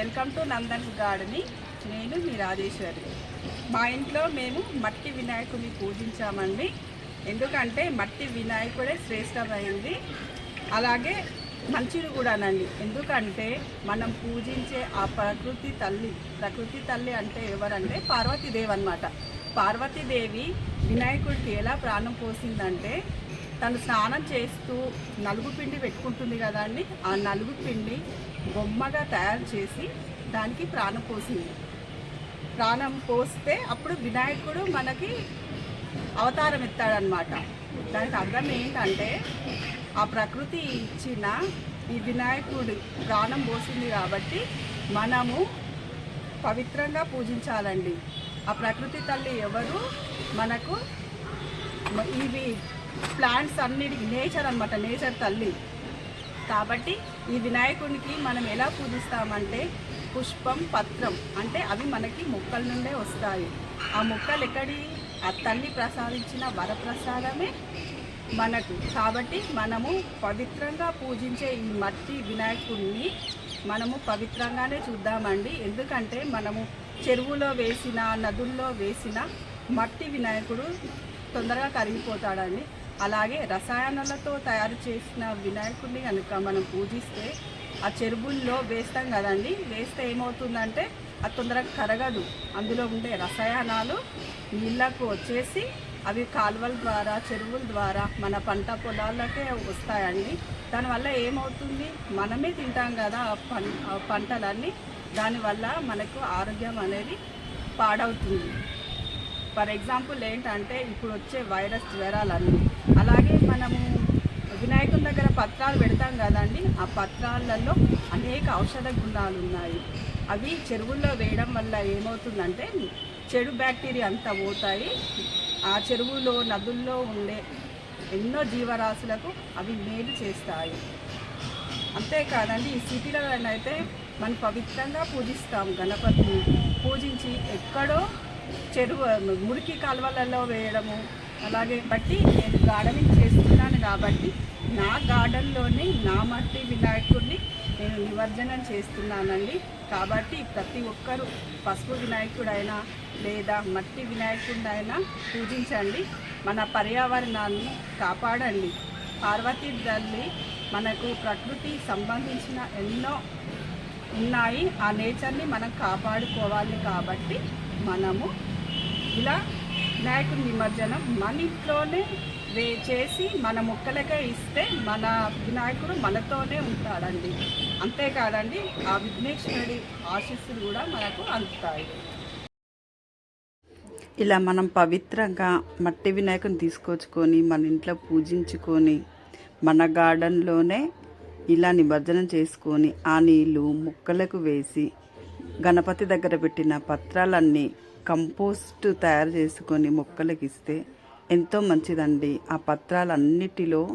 Welcome to Nandan gardening. నేను మీ రాజేశ్వరి. మా ఇంట్లో మేము మట్టి వినాయకుడిని పూజించామండి. ఎందుకంటే మట్టి వినాయకుడే శ్రేష్టమైంది. అలాగే మంచిది కూడానండి. ఎందుకంటే మనం పూజించే ఆ ప్రకృతి తల్లి ప్రకృతి తల్లి అంటే ఎవరంటే పార్వతీదేవి అన్నమాట. పార్వతీదేవి వినాయకుడికి ఎలా ప్రాణం పోసిందంటే తను స్నానం చేస్తూ నలుగు పిండి పెట్టుకుంటుంది కదా అండి. ఆ నలుగు పిండి బొమ్మగా తయారు చేసి దానికి ప్రాణం పోసింది. ప్రాణం పోస్తే అప్పుడు వినాయకుడు మనకి అవతారం ఎత్తాడనమాట దానికి అర్థం ఏంటంటే ఆ ప్రకృతి ఇచ్చిన ఈ వినాయకుడు ప్రాణం పోసింది కాబట్టి మనము పవిత్రంగా పూజించాలండి. ఆ ప్రకృతి తల్లి ఎవరు? మనకు ఇవి ప్లాంట్స్ అన్నిటికి నేచర్ అనమాట నేచర్ తల్లి. కాబట్టి ఈ వినాయకుడికి మనం ఎలా పూజిస్తామంటే పుష్పం పత్రం. అంటే అవి మనకి మొక్కల నుండే వస్తాయి. ఆ మొక్కలు ఎక్కడి ఆ తల్లి ప్రసాదించిన వరప్రసాదమే మనకు. కాబట్టి మనము పవిత్రంగా పూజించే ఈ మట్టి వినాయకుడిని మనము పవిత్రంగానే చూద్దామండి. ఎందుకంటే మనము చెరువులో వేసిన నదుల్లో వేసిన మట్టి వినాయకుడు తొందరగా కరిగిపోతాడండి. అలాగే రసాయనాలతో తయారు చేసిన వినాయకుడిని కనుక మనం పూజిస్తే ఆ చెరువుల్లో వేస్తాం కదండి వేస్తే ఏమవుతుందంటే అది తొందరగా కరగదు. అందులో ఉండే రసాయనాలు నీళ్ళకు వచ్చేసి అవి కాలువల ద్వారా చెరువుల ద్వారా మన పంట పొలాలకే వస్తాయండి. దానివల్ల ఏమవుతుంది? మనమే తింటాం కదా ఆ పం పంటలన్నీ. దానివల్ల మనకు ఆరోగ్యం అనేది పాడవుతుంది. ఫర్ ఎగ్జాంపుల్ ఏంటంటే ఇప్పుడు వచ్చే వైరస్ జ్వరాలన్నీ. మనము వినాయకుని దగ్గర పత్రాలు పెడతాం కదండి ఆ పత్రాలలో అనేక ఔషధ గుణాలు ఉన్నాయి. అవి చెరువుల్లో వేయడం వల్ల ఏమవుతుందంటే చెడు బ్యాక్టీరియా అంతా పోతాయి. ఆ చెరువులో నదుల్లో ఉండే ఎన్నో జీవరాశులకు అవి మేలు చేస్తాయి. అంతేకాదండి ఈ సిటీలో మనం పవిత్రంగా పూజిస్తాం గణపతిని. పూజించి ఎక్కడో చెరువు మురికి కాలువలలో వేయడము అలాగే బట్టి నేను గార్డెనింగ్ చేస్తున్నాను కాబట్టి నా గార్డెన్లోనే నా మట్టి వినాయకుడిని నేను నిమజ్జనం చేస్తున్నానండి. కాబట్టి ప్రతి ఒక్కరూ పసుపు వినాయకుడైనా లేదా మట్టి వినాయకుడినైనా పూజించండి. మన పర్యావరణాన్ని కాపాడండి. పార్వతీ తల్లి మనకు ప్రకృతి సంబంధించిన ఎన్నో ఉన్నాయి. ఆ నేచర్ని మనం కాపాడుకోవాలి కాబట్టి మనము ఇలా వినాయకుడి నిమజ్జనం మన ఇంట్లోనే వే చేసి మన మొక్కలకే ఇస్తే మన వినాయకుడు మనతోనే ఉంటాడండి. అంతేకాదండి ఆ విఘ్నేశ్వరుడి ఆశీస్సులు కూడా మనకు అందుతాయి. ఇలా మనం పవిత్రంగా మట్టి వినాయకుని తీసుకొచ్చుకొని మన ఇంట్లో పూజించుకొని మన గార్డెన్లోనే ఇలా నిమజ్జనం చేసుకొని ఆ నీళ్ళు మొక్కలకు వేసి గణపతి దగ్గర పెట్టిన పత్రాలన్నీ కంపోస్ట్ తయారు చేసుకొని మొక్కలకి ఇస్తే ఎంతో మంచిదండి. ఆ పత్రాలన్నిటిలో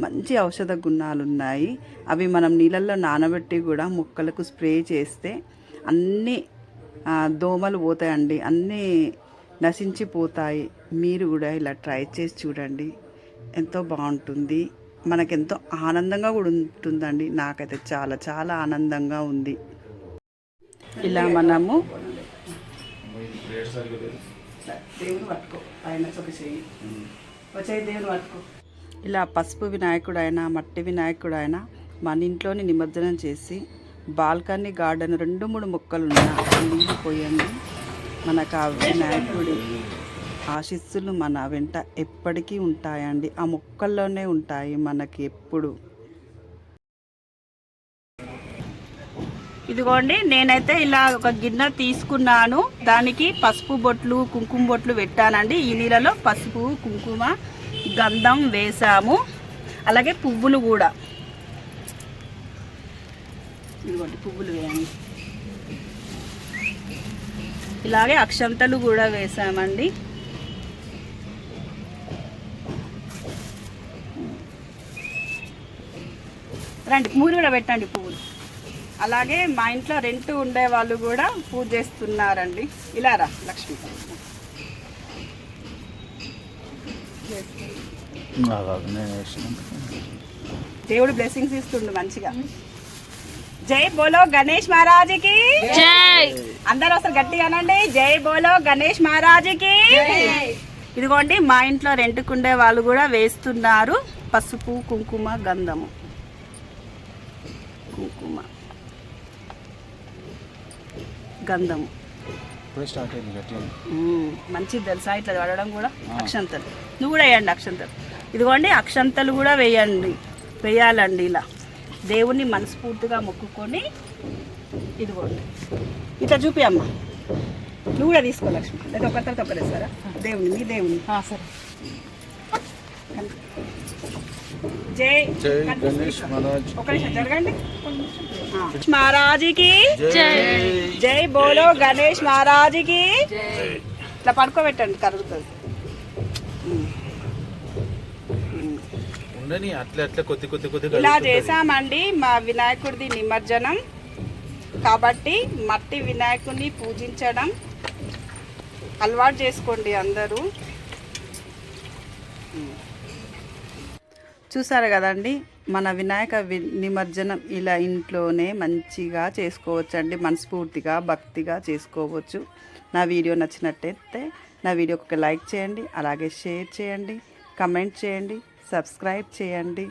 మంచి ఔషధ గుణాలు ఉన్నాయి అవి మనం నీళ్ళల్లో నానబెట్టి కూడా మొక్కలకు స్ప్రే చేస్తే అన్నీ దోమలు పోతాయండి. అన్నీ నశించిపోతాయి. మీరు కూడా ఇలా ట్రై చేసి చూడండి. ఎంతో బాగుంటుంది. మనకెంతో ఆనందంగా కూడా ఉంటుందండి. నాకైతే చాలా చాలా ఆనందంగా ఉంది. ఇలా మనము దేవుని పట్టుకో. పైన ఒక చెయ్యి. వచ్చే దేవుని పట్టుకో. ఇలా పసుపు వినాయకుడైనా మట్టి వినాయకుడైనా మన ఇంట్లోని నిమజ్జనం చేసి బాల్కనీ గార్డెన్ రెండు మూడు మొక్కలు ఉన్న నీళ్ళు పోయండి. మనకు ఆ వినాయకుడి ఆశీస్సులు మన వెంట ఎప్పటికీ ఉంటాయండి. ఆ మొక్కల్లోనే ఉంటాయి మనకి ఎప్పుడు. ఇదిగోండి నేనైతే ఇలా ఒక గిన్నె తీసుకున్నాను. దానికి పసుపు బొట్లు కుంకుమ బొట్లు పెట్టానండి. ఈ నీళ్ళలో పసుపు కుంకుమ గంధం వేసాము. అలాగే పువ్వులు కూడా. ఇదిగోండి పువ్వులు వేయండి. ఇలాగే అక్షంతలు కూడా వేసామండి. రండి మూడు కూడా పెట్టండి పువ్వులు. అలాగే మా ఇంట్లో రెంట్ ఉండే వాళ్ళు కూడా పూజ చేస్తున్నారండి. ఇలా రా లక్ష్మి. దేవుడు బ్లెస్సింగ్స్ ఇస్తుండు మంచిగా. జై బోలో గణేష్ మహారాజుకి. అందరూ అసలు గట్టిగా అనండి. జై బోలో గణేష్ మహారాజుకి. ఇదిగోండి మా ఇంట్లో రెంట్కుండే వాళ్ళు కూడా వేస్తున్నారు. పసుపు కుంకుమ గంధము కుంకుమ మ్మ్. మంచిది తెలుసా? ఇట్లా పడడం కూడా అక్షంతలు. నువ్వు కూడా వేయండి అక్షంతలు. ఇదిగోండి అక్షంతలు కూడా వేయండి. వేయాలండి ఇలా. దేవుణ్ణి మనస్ఫూర్తిగా మొక్కుకొని ఇదిగోండి. ఇట్లా చూపి అమ్మ. నువ్వు కూడా తీసుకో లక్ష్మి. లేదా ఒక తర్వాత ఒకరేస్తారా దేవుని మీ దేవుని సరే. జై జై గణేష్ మహారాజ్ ఒక నిమిషం జరగండి. మహారాజుకి జై. జై బోలో గణేష్ మహారాజుకి ఇట్లా పడుకోబెట్టండి కరుగుతుంది. ఇలా చేసామండి మా వినాయకుడిది నిమజ్జనం. కాబట్టి మట్టి వినాయకుడిని పూజించడం అలవాటు చేసుకోండి అందరూ. చూసారు కదండి మన వినాయక వి- నిమజ్జనం ఇలా ఇంట్లోనే మంచిగా చేసుకోవచ్చండి మనస్ఫూర్తిగా భక్తిగా చేసుకోవచ్చు. నా వీడియో నచ్చినట్టయితే నా వీడియోకి ఒక లైక్ చేయండి అలాగే షేర్ చేయండి కమెంట్ చేయండి సబ్స్క్రైబ్ చేయండి.